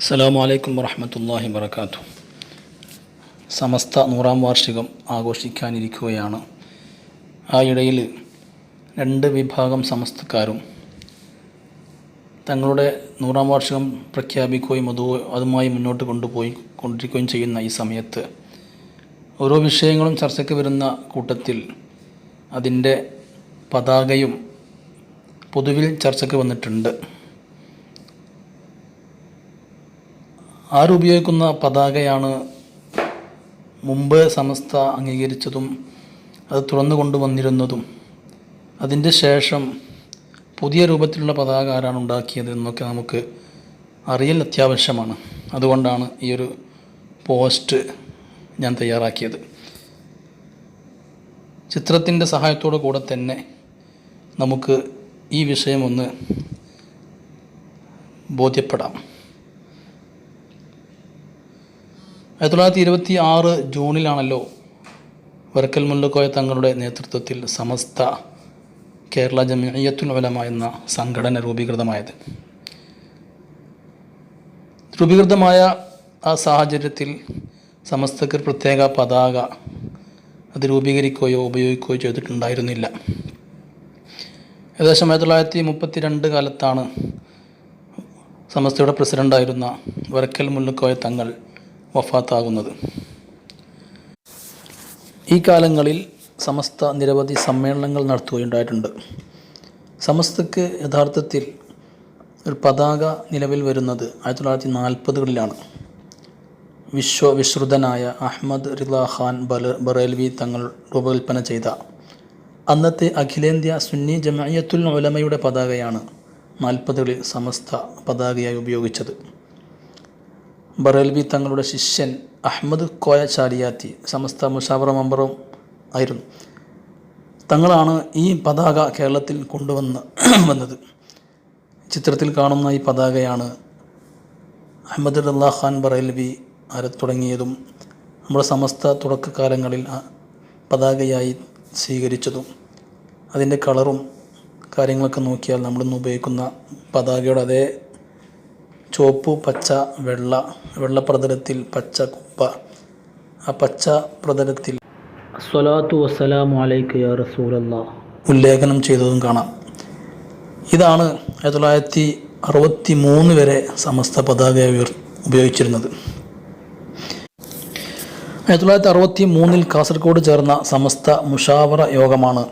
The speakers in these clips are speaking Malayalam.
അസ്സലാമു അലൈക്കും വറഹമത്തല്ലാഹി വബർക്കാത്തു സമസ്ത നൂറാം വാർഷികം ആഘോഷിക്കാനിരിക്കുകയാണ്. ആ ഇടയിൽ രണ്ട് വിഭാഗം സമസ്തക്കാരും തങ്ങളുടെ നൂറാം വാർഷികം പ്രഖ്യാപിക്കുകയും അത് അതുമായി മുന്നോട്ട് കൊണ്ടുപോയി കൊണ്ടിരിക്കുകയും ചെയ്യുന്ന ഈ സമയത്ത് ഓരോ വിഷയങ്ങളും ചർച്ചയ്ക്ക് വരുന്ന കൂട്ടത്തിൽ അതിന്റെ പതാകയും പൊതുവിൽ ചർച്ചയ്ക്ക് വന്നിട്ടുണ്ട്. ആരുപയോഗിക്കുന്ന പതാകയാണ് മുമ്പ് സമസ്ത അംഗീകരിച്ചതും അത് തുറന്നു കൊണ്ടുവന്നിരുന്നതും. അതിന്റെ ശേഷം പുതിയ രൂപത്തിലുള്ള പതാക ആരാണ് ഉണ്ടാക്കിയത് എന്നൊക്കെ നമുക്ക് അറിയൽ അത്യാവശ്യമാണ്. അതുകൊണ്ടാണ് ഈ ഒരു പോസ്റ്റ് ഞാൻ തയ്യാറാക്കിയത്. ചിത്രത്തിന്റെ സഹായത്തോടു കൂടെ തന്നെ നമുക്ക് ഈ വിഷയം ഒന്ന് ബോധ്യപ്പെടാം. ആയിരത്തി തൊള്ളായിരത്തി ഇരുപത്തി ആറ് ജൂണിലാണല്ലോ വർക്കൽ മുല്ലക്കോയ തങ്ങളുടെ നേതൃത്വത്തിൽ സമസ്ത കേരള ജമിയത്തുൽ ഉലമ എന്ന സംഘടന രൂപീകൃതമായത്. രൂപീകൃതമായ ആ സാഹചര്യത്തിൽ സമസ്തക്ക് പ്രത്യേക പതാക അത് രൂപീകരിക്കുകയോ ഉപയോഗിക്കുകയോ ചെയ്തിട്ടുണ്ടായിരുന്നില്ല. ഏകദേശം ആയിരത്തി തൊള്ളായിരത്തി മുപ്പത്തി രണ്ട് കാലത്താണ് സമസ്തയുടെ പ്രസിഡന്റായിരുന്ന വരക്കൽ മുല്ലക്കോയ തങ്ങൾ വഫാത്താകുന്നത്. ഈ കാലങ്ങളിൽ സമസ്ത നിരവധി സമ്മേളനങ്ങൾ നടത്തുകയുണ്ടായിട്ടുണ്ട്. സമസ്തക്ക് യഥാർത്ഥത്തിൽ ഒരു പതാക നിലവിൽ വരുന്നത് ആയിരത്തി തൊള്ളായിരത്തി നാൽപ്പതുകളിലാണ് വിശ്വവിശ്രുതനായ അഹമ്മദ് റിദാ ഖാൻ ബല ബറേൽവി തങ്ങൾ രൂപകൽപ്പന ചെയ്ത അന്നത്തെ അഖിലേന്ത്യാ സുന്നി ജമായത്തുൽ ഉലമയുടെ പതാകയാണ് നാൽപ്പതുകളിൽ സമസ്ത പതാകയായി ഉപയോഗിച്ചത്. ബറേൽവി തങ്ങളുടെ ശിഷ്യൻ അഹമ്മദ് കോയ ചാലിയാത്തി സമസ്ത മുഷാവറ മെമ്പറും ആയിരുന്നു. തങ്ങളാണ് ഈ പതാക കേരളത്തിൽ കൊണ്ടുവന്ന് വന്നത്. ചിത്രത്തിൽ കാണുന്ന ഈ പതാകയാണ് അഹമ്മദ് റല്ലാ ഖാൻ ബറേൽബി അര തുടങ്ങിയതും നമ്മുടെ സമസ്ത തുടക്കകാലങ്ങളിൽ പതാകയായി സ്വീകരിച്ചതും അതിന്റെ കളറും കാര്യങ്ങളൊക്കെ നോക്കിയാൽ നമ്മളിന്ന് ഉപയോഗിക്കുന്ന പതാകയുടെ അതേ ചുവപ്പ് പച്ച വെള്ള വെള്ള പ്രതലത്തിൽ പച്ച കുപ്പ. ആ പച്ച പ്രതലത്തിൽ സ്വലാത്തു വസ്സലാമു അലൈക്ക് യാ റസൂലല്ല. ഉല്ലേഖനം ചെയ്തതും കാണാം. ഇതാണ് ആയിരത്തി തൊള്ളായിരത്തി അറുപത്തി മൂന്ന് വരെ സമസ്ത പതാക ഉപയോഗിച്ചിരുന്നത്. ആയിരത്തി തൊള്ളായിരത്തി അറുപത്തി മൂന്നിൽ കാസർഗോഡ് ചേർന്ന സമസ്ത മുഷാവറ യോഗമാണ്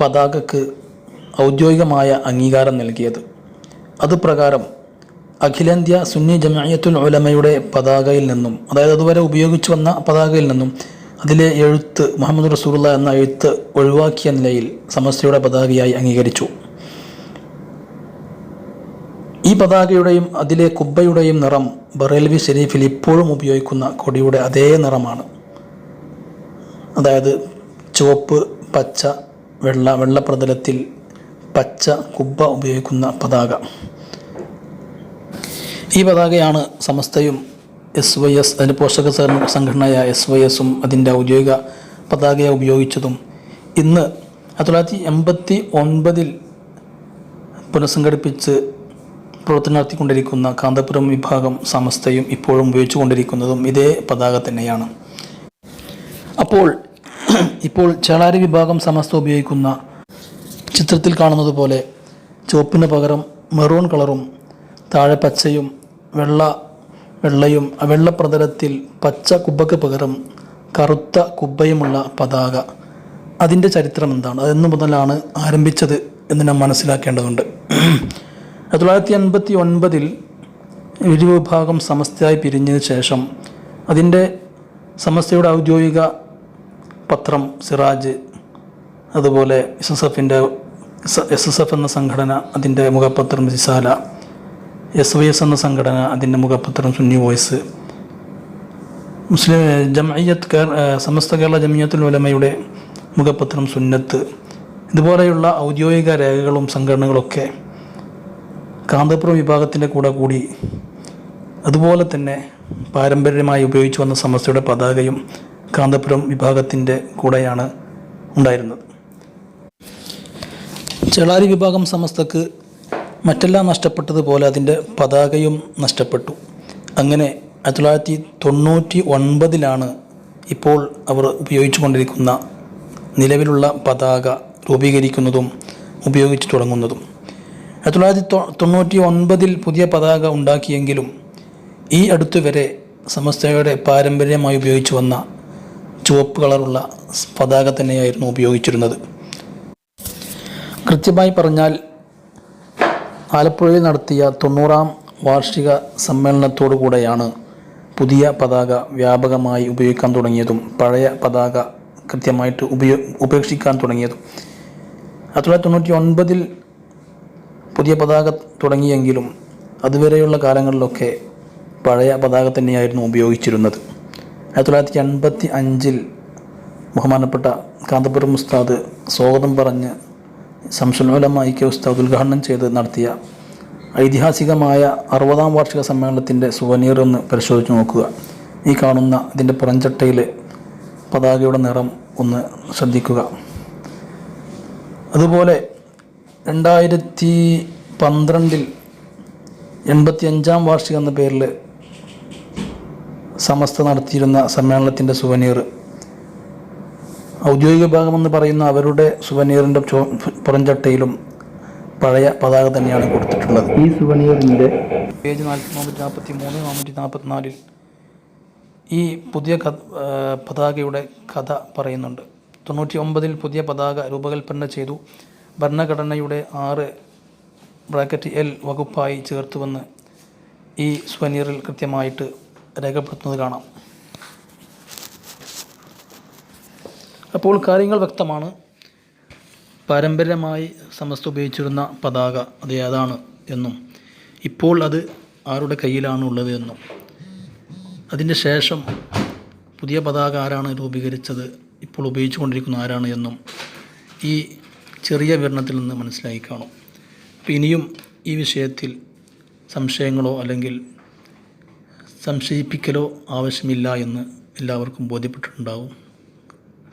പതാകക്ക് ഔദ്യോഗികമായ അംഗീകാരം നൽകിയത്. അതുപ്രകാരം അഖിലേന്ത്യാ സുന്നി ജമായത്തുൽ ഉലമയുടെ പതാകയിൽ നിന്നും അതായത് അതുവരെ ഉപയോഗിച്ചു വന്ന പതാകയിൽ നിന്നും അതിലെ എഴുത്ത് മുഹമ്മദ് റസൂലുള്ള എന്ന എഴുത്ത് ഒഴിവാക്കിയ നിലയിൽ സമസ്തയുടെ പതാകയായി അംഗീകരിച്ചു. ഈ പതാകയുടെയും അതിലെ കുബ്ബയുടെയും നിറം ബറേൽവി ഷെരീഫിൽ ഇപ്പോഴും ഉപയോഗിക്കുന്ന കൊടിയുടെ അതേ നിറമാണ്. അതായത് ചുവപ്പ് പച്ച വെള്ള വെള്ളപ്രതലത്തിൽ പച്ച കുബ്ബ ഉപയോഗിക്കുന്ന പതാക. ഈ പതാകയാണ് സമസ്തയും എസ് വൈ എസ് അതിന്റെ പോഷക സംഘടനയായ എസ് വൈ എസും അതിന്റെ ഔദ്യോഗിക പതാകയെ ഉപയോഗിച്ചതും. ഇന്ന് ആയിരത്തി തൊള്ളായിരത്തി എൺപത്തി ഒൻപതിൽ പുനഃസംഘടിപ്പിച്ച് പ്രവർത്തനം നടത്തിക്കൊണ്ടിരിക്കുന്ന കാന്തപുരം വിഭാഗം സമസ്തയും ഇപ്പോഴും ഉപയോഗിച്ചു കൊണ്ടിരിക്കുന്നതും ഇതേ പതാക തന്നെയാണ്. അപ്പോൾ ഇപ്പോൾ ചേളാരി വിഭാഗം സമസ്ത ഉപയോഗിക്കുന്ന ചിത്രത്തിൽ കാണുന്നത് പോലെ ചുവപ്പിന് പകരം മെറൂൺ കളറും താഴെ പച്ചയും വെള്ള വെള്ളയും വെള്ളപ്രതലത്തിൽ പച്ച കുബ്ബക്ക് പകരം കറുത്ത കുബ്ബയുമുള്ള പതാക. അതിന്റെ ചരിത്രം എന്താണ്? അതെന്നു മുതലാണ് ആരംഭിച്ചത് എന്ന് നാം മനസ്സിലാക്കേണ്ടതുണ്ട്. ആയിരത്തി തൊള്ളായിരത്തി എൺപത്തി ഒൻപതിൽ ഇരു വിഭാഗം സമസ്തയായി പിരിഞ്ഞതിന് ശേഷം അതിന്റെ സമസ്തയുടെ ഔദ്യോഗിക പത്രം സിറാജ് അതുപോലെ എസ് എസ് എഫിന്റെ എസ് എസ് എഫ് എന്ന സംഘടന അതിന്റെ മുഖപത്രം റിസാല എസ് വൈ എസ് എന്ന സംഘടന അതിന്റെ മുഖപത്രം സുന്നി വോയിസ്. മുസ്ലിം ജമയ്യത്ത് കേര സമസ്ത കേരള ജമിയത്തുൽ ഉലമയുടെ മുഖപത്രം സുന്നത്ത്. ഇതുപോലെയുള്ള ഔദ്യോഗിക രേഖകളും സംഘടനകളൊക്കെ കാന്തപുരം വിഭാഗത്തിന്റെ കൂടെ കൂടി അതുപോലെ തന്നെ പാരമ്പര്യമായി ഉപയോഗിച്ചു വന്ന സമസ്തയുടെ പതാകയും കാന്തപുരം വിഭാഗത്തിന്റെ കൂടെയാണ് ഉണ്ടായിരുന്നത്. ചെളാരി വിഭാഗം സമസ്തക്ക് മറ്റെല്ലാം നഷ്ടപ്പെട്ടതുപോലെ അതിന്റെ പതാകയും നഷ്ടപ്പെട്ടു. അങ്ങനെ ആയിരത്തി തൊള്ളായിരത്തി തൊണ്ണൂറ്റി ഒൻപതിലാണ് ഇപ്പോൾ അവർ ഉപയോഗിച്ചു കൊണ്ടിരിക്കുന്ന നിലവിലുള്ള പതാക രൂപീകരിക്കുന്നതും ഉപയോഗിച്ച് തുടങ്ങുന്നതും. ആയിരത്തി തൊള്ളായിരത്തി തൊണ്ണൂറ്റി ഒൻപതിൽ പുതിയ പതാക ഉണ്ടാക്കിയെങ്കിലും ഈ അടുത്തുവരെ സമസ്തയുടെ പാരമ്പര്യമായി ഉപയോഗിച്ചു വന്ന ചുവപ്പ് കളറുള്ള പതാക തന്നെയായിരുന്നു ഉപയോഗിച്ചിരുന്നത്. കൃത്യമായി പറഞ്ഞാൽ ആലപ്പുഴയിൽ നടത്തിയ തൊണ്ണൂറാം വാർഷിക സമ്മേളനത്തോടു കൂടെയാണ് പുതിയ പതാക വ്യാപകമായി ഉപയോഗിക്കാൻ തുടങ്ങിയതും പഴയ പതാക കൃത്യമായിട്ട് ഉപയോ ഉപേക്ഷിക്കാൻ തുടങ്ങിയതും. ആയിരത്തി തൊള്ളായിരത്തി തൊണ്ണൂറ്റി ഒൻപതിൽ പുതിയ പതാക തുടങ്ങിയെങ്കിലും അതുവരെയുള്ള കാലങ്ങളിലൊക്കെ പഴയ പതാക തന്നെയായിരുന്നു ഉപയോഗിച്ചിരുന്നത്. ആയിരത്തി തൊള്ളായിരത്തി എൺപത്തി അഞ്ചിൽ ബഹുമാനപ്പെട്ട കാന്തപുരം ഉസ്താദ് സ്വാഗതം പറഞ്ഞ് സംസുലോലമായി കെ ഉസ്താദ് ഉദ്ഘാടനം ചെയ്ത് നടത്തിയ ഐതിഹാസികമായ അറുപതാം വാർഷിക സമ്മേളനത്തിന്റെ സുവനീർ ഒന്ന് പരിശോധിച്ച് നോക്കുക. ഈ കാണുന്ന ഇതിന്റെ പുറംചട്ടയിൽ പതാകയുടെ നിറം ഒന്ന് ശ്രദ്ധിക്കുക. അതുപോലെ രണ്ടായിരത്തി പന്ത്രണ്ടിൽ എൺപത്തി അഞ്ചാം വാർഷികം എന്ന പേരിൽ സമസ്ത നടത്തിയിരുന്ന സമ്മേളനത്തിന്റെ സുവനീർ ഔദ്യോഗിക ഭാഗമെന്ന് പറയുന്ന അവരുടെ സുവനീറിന്റെ പുറംചട്ടയിലും പഴയ പതാക തന്നെയാണ് കൊടുത്തിട്ടുള്ളത്. ഈ സുവനീറിന്റെ പേജ് നാൽപ്പത്തി നാനൂറ്റി നാൽപ്പത്തി മൂന്ന് നാനൂറ്റി നാൽപ്പത്തിനാലിൽ ഈ പുതിയ പതാകയുടെ കഥ പറയുന്നുണ്ട്. തൊണ്ണൂറ്റി ഒമ്പതിൽ പുതിയ പതാക രൂപകൽപ്പന ചെയ്തു. ഭരണഘടനയുടെ ആറ് ബ്രാക്കറ്റ് എൽ വകുപ്പായി ചേർത്തുവെന്ന് ഈ സ്വനീറിൽ കൃത്യമായിട്ട് രേഖപ്പെടുത്തുന്നത് കാണാം. അപ്പോൾ കാര്യങ്ങൾ വ്യക്തമാണ്. പാരമ്പര്യമായി സമസ്ത ഉപയോഗിച്ചിരുന്ന പതാക അത് ഏതാണ് എന്നും. ഇപ്പോൾ അത് ആരുടെ കയ്യിലാണ് ഉള്ളത് എന്നും. അതിന്റെ ശേഷം പുതിയ പതാക ആരാണ് രൂപീകരിച്ചത് ഇപ്പോൾ ഉപയോഗിച്ചുകൊണ്ടിരിക്കുന്ന ആരാണ് എന്നും ഈ ചെറിയ വിവരണത്തിൽ നിന്ന് മനസ്സിലായി കാണും. അപ്പോൾ ഇനിയും ഈ വിഷയത്തിൽ സംശയങ്ങളോ അല്ലെങ്കിൽ സംശയിപ്പിക്കലോ ആവശ്യമില്ല എന്ന് എല്ലാവർക്കും ബോധ്യപ്പെട്ടിട്ടുണ്ടാവും.